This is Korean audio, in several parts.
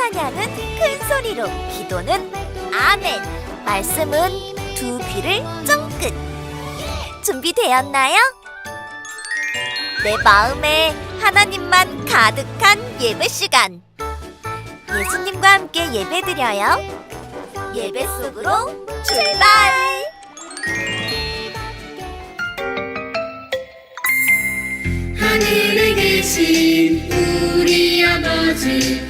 찬양은 큰 소리로, 기도는 아멘. 말씀은 두 귀를 쫑긋. 준비되었나요? 내 마음에 하나님만 가득한 예배 시간. 예수님과 함께 예배드려요. 예배 속으로 출발! 하늘에 계신 우리 아버지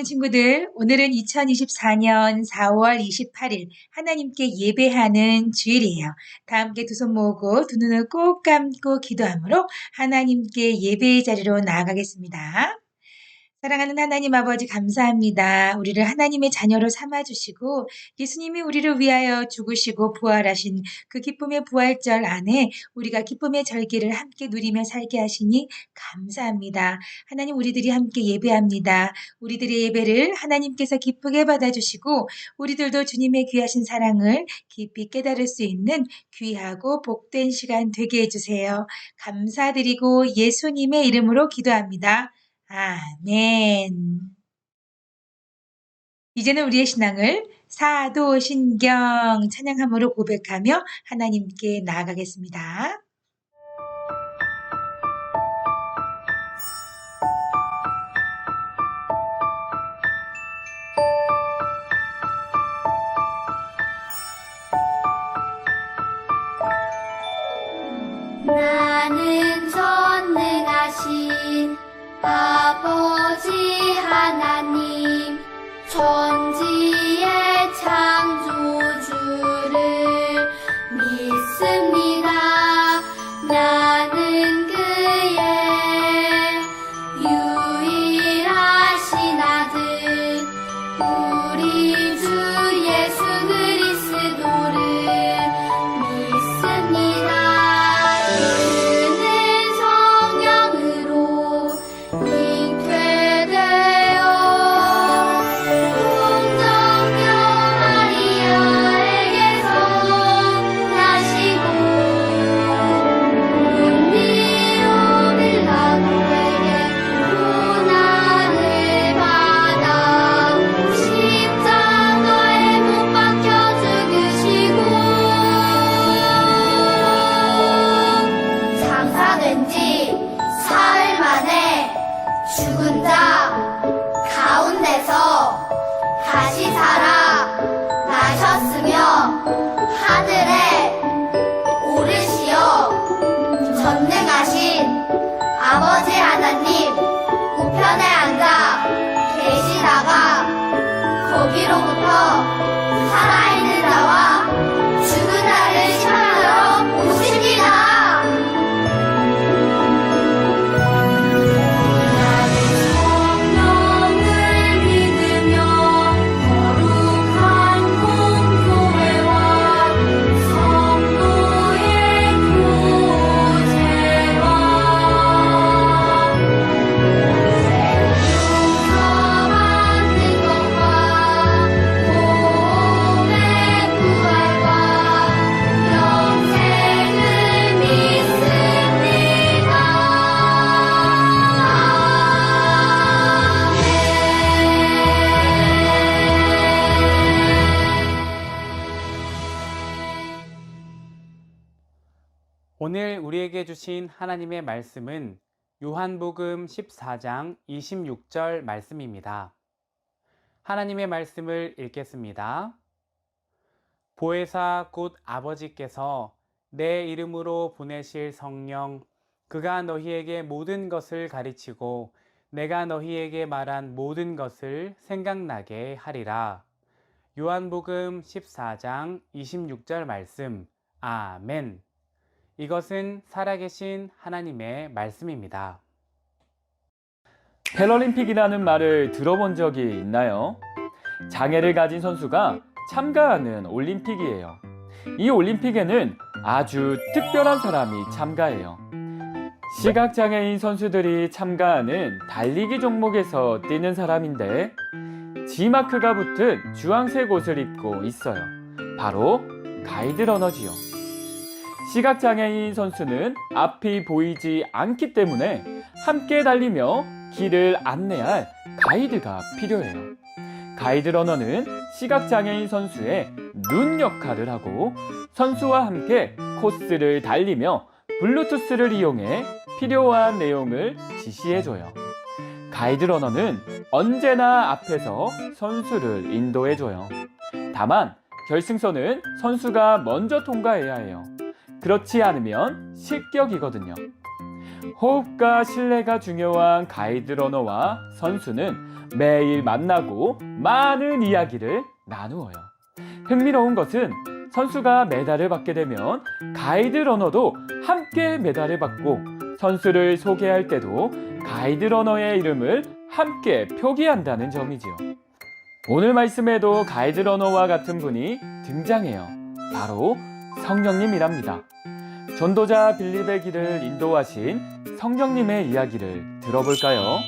사랑하는 친구들, 오늘은 2024년 4월 28일 하나님께 예배하는 주일이에요. 다 함께 두 손 모으고 두 눈을 꼭 감고 기도함으로 하나님께 예배의 자리로 나아가겠습니다. 사랑하는 하나님 아버지 감사합니다. 우리를 하나님의 자녀로 삼아주시고 예수님이 우리를 위하여 죽으시고 부활하신 그 기쁨의 부활절 안에 우리가 기쁨의 절기를 함께 누리며 살게 하시니 감사합니다. 하나님 우리들이 함께 예배합니다. 우리들의 예배를 하나님께서 기쁘게 받아주시고 우리들도 주님의 귀하신 사랑을 깊이 깨달을 수 있는 귀하고 복된 시간 되게 해주세요. 감사드리고 예수님의 이름으로 기도합니다. 아멘. 이제는 우리의 신앙을 사도신경 찬양함으로 고백하며 하나님께 나아가겠습니다. 우리에게 주신 하나님의 말씀은 요한복음 14장 26절 말씀입니다. 하나님의 말씀을 읽겠습니다. 보혜사 곧 아버지께서 내 이름으로 보내실 성령 그가 너희에게 모든 것을 가르치고 내가 너희에게 말한 모든 것을 생각나게 하리라. 요한복음 14장 26절 말씀. 아멘. 이것은 살아계신 하나님의 말씀입니다. 패럴림픽이라는 말을 들어본 적이 있나요? 장애를 가진 선수가 참가하는 올림픽이에요. 이 올림픽에는 아주 특별한 사람이 참가해요. 시각장애인 선수들이 참가하는 달리기 종목에서 뛰는 사람인데 G마크가 붙은 주황색 옷을 입고 있어요. 바로 가이드 러너지요. 시각장애인 선수는 앞이 보이지 않기 때문에 함께 달리며 길을 안내할 가이드가 필요해요. 가이드 러너는 시각장애인 선수의 눈 역할을 하고 선수와 함께 코스를 달리며 블루투스를 이용해 필요한 내용을 지시해줘요. 가이드 러너는 언제나 앞에서 선수를 인도해줘요. 다만 결승선은 선수가 먼저 통과해야 해요. 그렇지 않으면 실격이거든요. 호흡과 신뢰가 중요한 가이드 러너와 선수는 매일 만나고 많은 이야기를 나누어요. 흥미로운 것은 선수가 메달을 받게 되면 가이드 러너도 함께 메달을 받고 선수를 소개할 때도 가이드 러너의 이름을 함께 표기한다는 점이지요. 오늘 말씀에도 가이드 러너와 같은 분이 등장해요. 바로 성령님이랍니다. 전도자 빌립의 길을 인도하신 성령님의 이야기를 들어볼까요?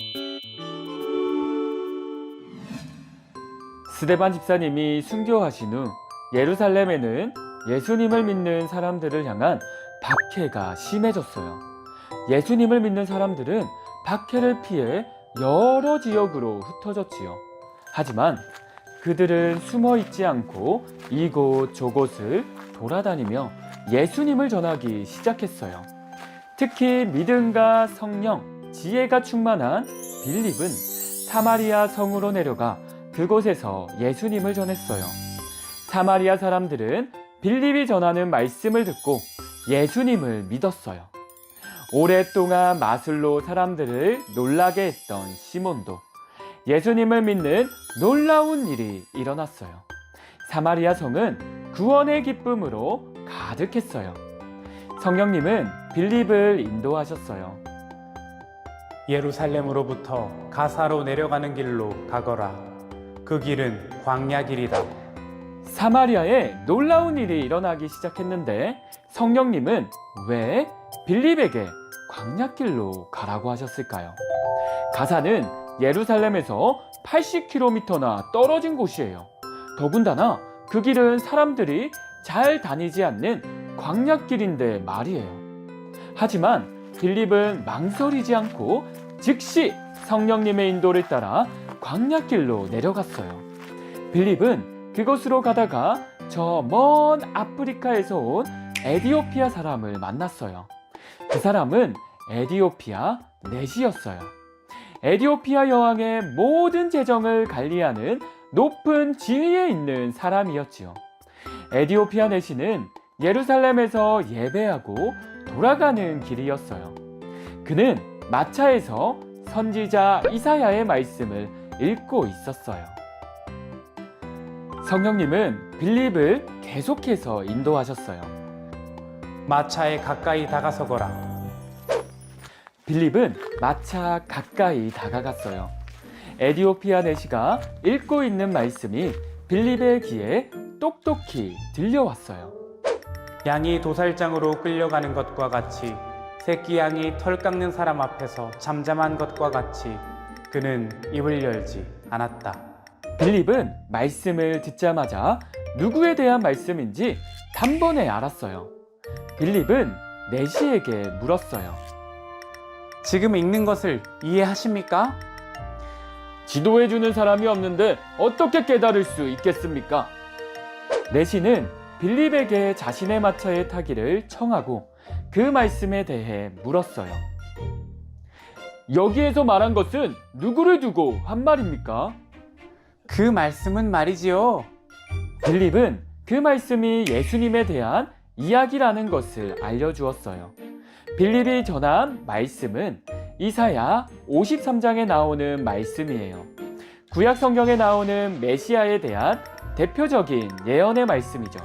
스데반 집사님이 순교하신 후 예루살렘에는 예수님을 믿는 사람들을 향한 박해가 심해졌어요. 예수님을 믿는 사람들은 박해를 피해 여러 지역으로 흩어졌지요. 하지만 그들은 숨어 있지 않고 이곳 저곳을 돌아다니며 예수님을 전하기 시작했어요. 특히 믿음과 성령, 지혜가 충만한 빌립은 사마리아 성으로 내려가 그곳에서 예수님을 전했어요. 사마리아 사람들은 빌립이 전하는 말씀을 듣고 예수님을 믿었어요. 오랫동안 마술로 사람들을 놀라게 했던 시몬도 예수님을 믿는 놀라운 일이 일어났어요. 사마리아 성은 구원의 기쁨으로 가득했어요. 성령님은 빌립을 인도하셨어요. 예루살렘으로부터 가사로 내려가는 길로 가거라. 그 길은 광야 길이다. 사마리아에 놀라운 일이 일어나기 시작했는데 성령님은 왜 빌립에게 광야길로 가라고 하셨을까요? 가사는 예루살렘에서 80km나 떨어진 곳이에요. 더군다나 그 길은 사람들이 잘 다니지 않는 광야길인데 말이에요. 하지만 빌립은 망설이지 않고 즉시 성령님의 인도를 따라 광야길로 내려갔어요. 빌립은 그곳으로 가다가 저 먼 아프리카에서 온 에디오피아 사람을 만났어요. 그 사람은 에디오피아 내시였어요. 에디오피아 여왕의 모든 재정을 관리하는 높은 지위에 있는 사람이었지요. 에디오피아 내시는 예루살렘에서 예배하고 돌아가는 길이었어요. 그는 마차에서 선지자 이사야의 말씀을 읽고 있었어요. 성령님은 빌립을 계속해서 인도하셨어요. 마차에 가까이 다가서거라. 빌립은 마차 가까이 다가갔어요. 에디오피아 내시가 읽고 있는 말씀이 빌립의 귀에 똑똑히 들려왔어요. 양이 도살장으로 끌려가는 것과 같이 새끼 양이 털 깎는 사람 앞에서 잠잠한 것과 같이 그는 입을 열지 않았다. 빌립은 말씀을 듣자마자 누구에 대한 말씀인지 단번에 알았어요. 빌립은 내시에게 물었어요. 지금 읽는 것을 이해하십니까? 지도해주는 사람이 없는데 어떻게 깨달을 수 있겠습니까? 내시는 빌립에게 자신의 마차에 타기를 청하고 그 말씀에 대해 물었어요. 여기에서 말한 것은 누구를 두고 한 말입니까? 그 말씀은 말이지요. 빌립은 그 말씀이 예수님에 대한 이야기라는 것을 알려주었어요. 빌립이 전한 말씀은 이사야 53장에 나오는 말씀이에요. 구약 성경에 나오는 메시아에 대한 대표적인 예언의 말씀이죠.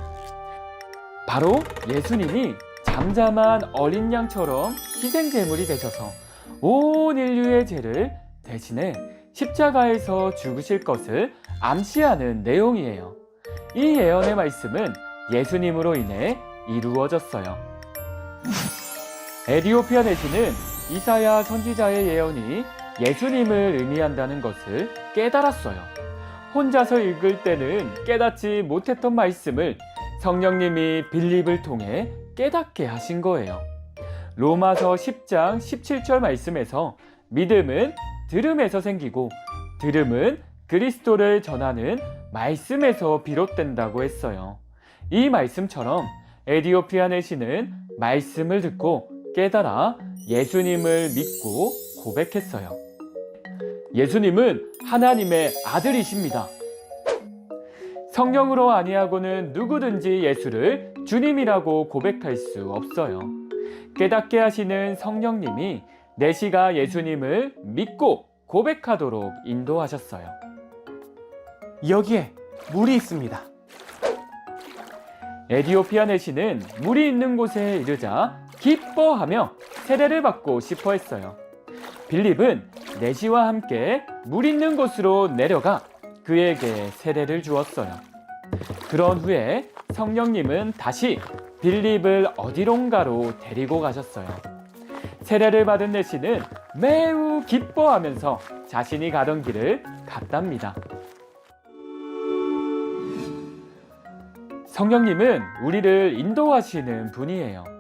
바로 예수님이 잠잠한 어린 양처럼 희생 제물이 되셔서 온 인류의 죄를 대신해 십자가에서 죽으실 것을 암시하는 내용이에요. 이 예언의 말씀은 예수님으로 인해 이루어졌어요. 에디오피아 내시는 이사야 선지자의 예언이 예수님을 의미한다는 것을 깨달았어요. 혼자서 읽을 때는 깨닫지 못했던 말씀을 성령님이 빌립을 통해 깨닫게 하신 거예요. 로마서 10장 17절 말씀에서 믿음은 들음에서 생기고 들음은 그리스도를 전하는 말씀에서 비롯된다고 했어요. 이 말씀처럼 에디오피아 내시는 말씀을 듣고 깨달아 예수님을 믿고 고백했어요. 예수님은 하나님의 아들이십니다. 성령으로 아니하고는 누구든지 예수를 주님이라고 고백할 수 없어요. 깨닫게 하시는 성령님이 내시가 예수님을 믿고 고백하도록 인도하셨어요. 여기에 물이 있습니다. 에디오피아 내시는 물이 있는 곳에 이르자 기뻐하며 세례를 받고 싶어 했어요. 빌립은 내시와 함께 물 있는 곳으로 내려가 그에게 세례를 주었어요. 그런 후에 성령님은 다시 빌립을 어디론가로 데리고 가셨어요. 세례를 받은 내시는 매우 기뻐하면서 자신이 가던 길을 갔답니다. 성령님은 우리를 인도하시는 분이에요.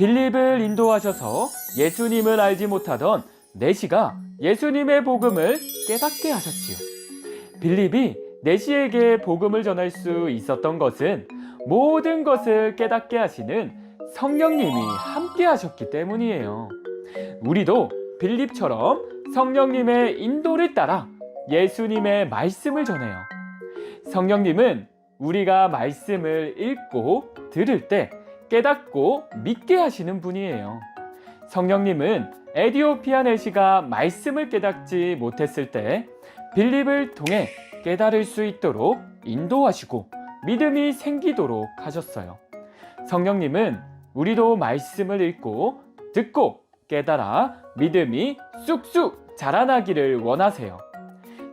빌립을 인도하셔서 예수님을 알지 못하던 내시가 예수님의 복음을 깨닫게 하셨지요. 빌립이 내시에게 복음을 전할 수 있었던 것은 모든 것을 깨닫게 하시는 성령님이 함께 하셨기 때문이에요. 우리도 빌립처럼 성령님의 인도를 따라 예수님의 말씀을 전해요. 성령님은 우리가 말씀을 읽고 들을 때 깨닫고 믿게 하시는 분이에요. 성령님은 에디오피아 내시가 말씀을 깨닫지 못했을 때 빌립을 통해 깨달을 수 있도록 인도하시고 믿음이 생기도록 하셨어요. 성령님은 우리도 말씀을 읽고 듣고 깨달아 믿음이 쑥쑥 자라나기를 원하세요.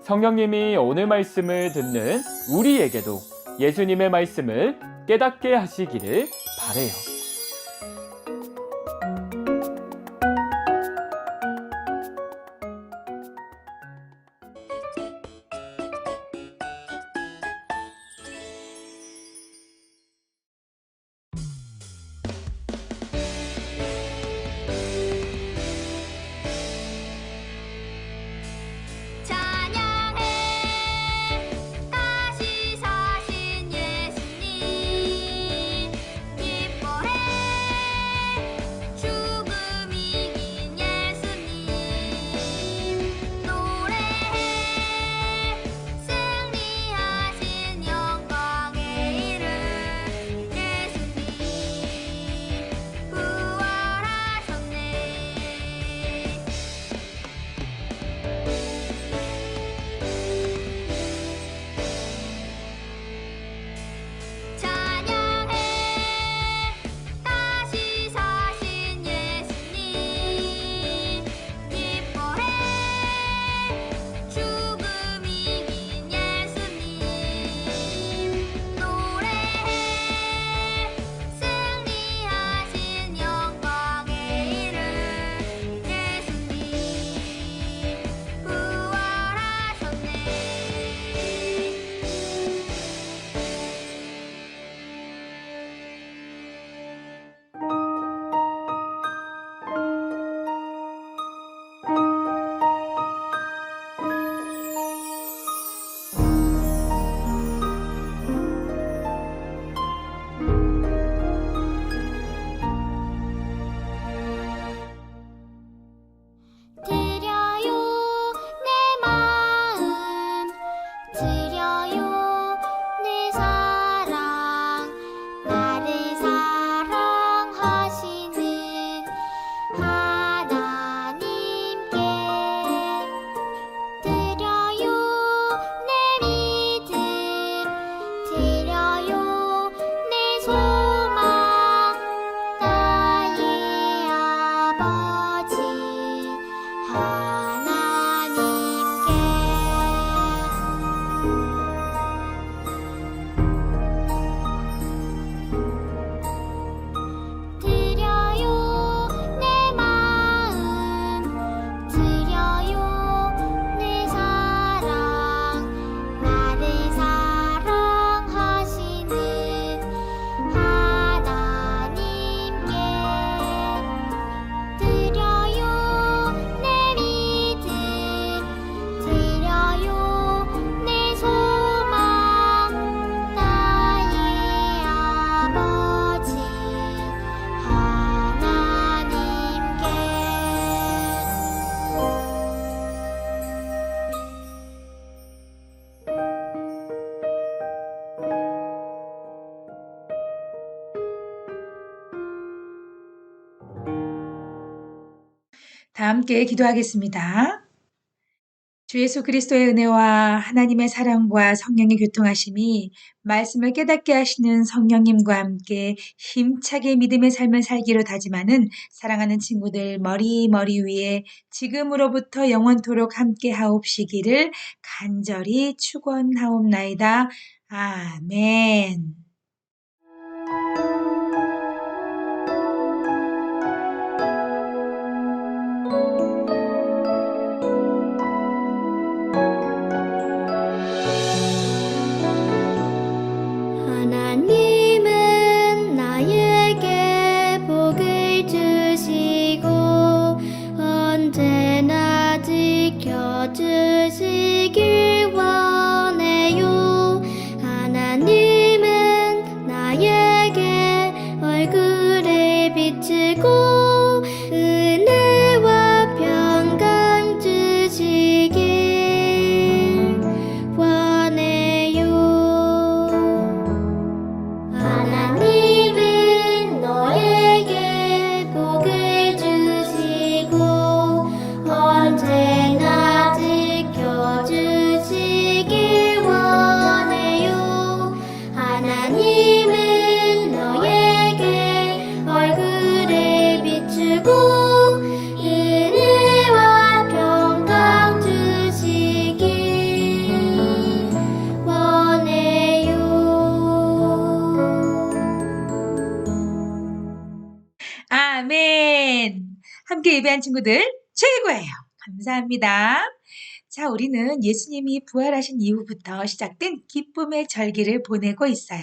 성령님이 오늘 말씀을 듣는 우리에게도 예수님의 말씀을 깨닫게 하시기를 바래요. 다 함께 기도하겠습니다. 주 예수 그리스도의 은혜와 하나님의 사랑과 성령의 교통하심이 말씀을 깨닫게 하시는 성령님과 함께 힘차게 믿음의 삶을 살기로 다짐하는 사랑하는 친구들 머리 머리 위에 지금으로부터 영원토록 함께 하옵시기를 간절히 축원하옵나이다. 아멘. 예배한 친구들 최고예요. 감사합니다. 자, 우리는 예수님이 부활하신 이후부터 시작된 기쁨의 절기를 보내고 있어요.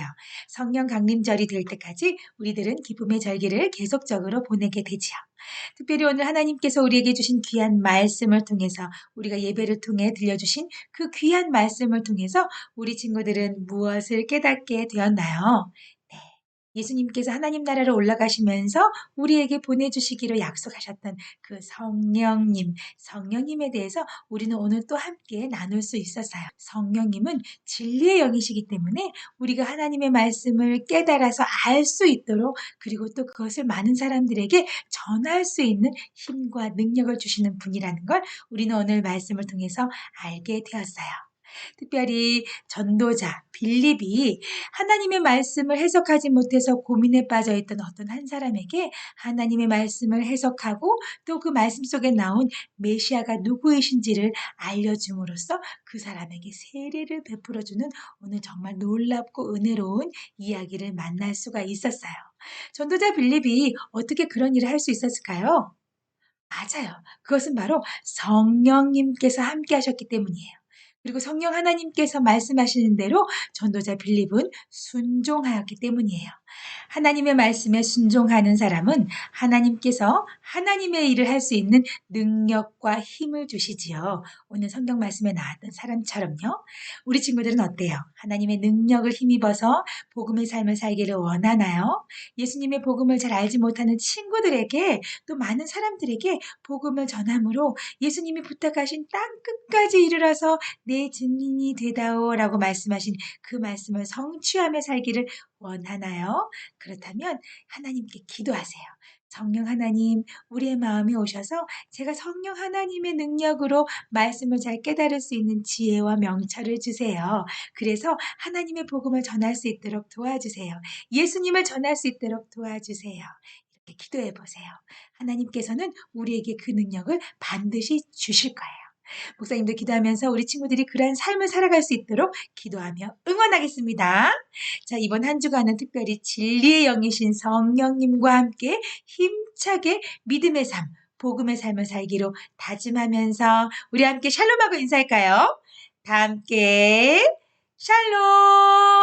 성령 강림절이 될 때까지 우리들은 기쁨의 절기를 계속적으로 보내게 되지요. 특별히 오늘 하나님께서 우리에게 주신 귀한 말씀을 통해서 우리가 예배를 통해 들려주신 그 귀한 말씀을 통해서 우리 친구들은 무엇을 깨닫게 되었나요? 네. 예수님께서 하나님 나라로 올라가시면서 우리에게 보내주시기로 약속하셨던 그 성령님, 성령님에 대해서 우리는 오늘 또 함께 나눌 수 있었어요. 성령님은 진리의 영이시기 때문에 우리가 하나님의 말씀을 깨달아서 알 수 있도록 그리고 또 그것을 많은 사람들에게 전할 수 있는 힘과 능력을 주시는 분이라는 걸 우리는 오늘 말씀을 통해서 알게 되었어요. 특별히 전도자 빌립이 하나님의 말씀을 해석하지 못해서 고민에 빠져 있던 어떤 한 사람에게 하나님의 말씀을 해석하고 또 그 말씀 속에 나온 메시아가 누구이신지를 알려줌으로써 그 사람에게 세례를 베풀어주는 오늘 정말 놀랍고 은혜로운 이야기를 만날 수가 있었어요. 전도자 빌립이 어떻게 그런 일을 할 수 있었을까요? 맞아요. 그것은 바로 성령님께서 함께 하셨기 때문이에요. 그리고 성령 하나님께서 말씀하시는 대로 전도자 빌립은 순종하였기 때문이에요. 하나님의 말씀에 순종하는 사람은 하나님께서 하나님의 일을 할 수 있는 능력과 힘을 주시지요. 오늘 성경 말씀에 나왔던 사람처럼요. 우리 친구들은 어때요? 하나님의 능력을 힘입어서 복음의 삶을 살기를 원하나요? 예수님의 복음을 잘 알지 못하는 친구들에게 또 많은 사람들에게 복음을 전함으로 예수님이 부탁하신 땅 끝까지 이르러서 내 증인이 되다오라고 말씀하신 그 말씀을 성취하며 살기를 원하나요? 그렇다면 하나님께 기도하세요. 성령 하나님, 우리의 마음에 오셔서 제가 성령 하나님의 능력으로 말씀을 잘 깨달을 수 있는 지혜와 명철을 주세요. 그래서 하나님의 복음을 전할 수 있도록 도와주세요. 예수님을 전할 수 있도록 도와주세요. 이렇게 기도해 보세요. 하나님께서는 우리에게 그 능력을 반드시 주실 거예요. 목사님도 기도하면서 우리 친구들이 그러한 삶을 살아갈 수 있도록 기도하며 응원하겠습니다. 자, 이번 한 주간은 특별히 진리의 영이신 성령님과 함께 힘차게 믿음의 삶, 복음의 삶을 살기로 다짐하면서 우리 함께 샬롬하고 인사할까요? 다 함께 샬롬!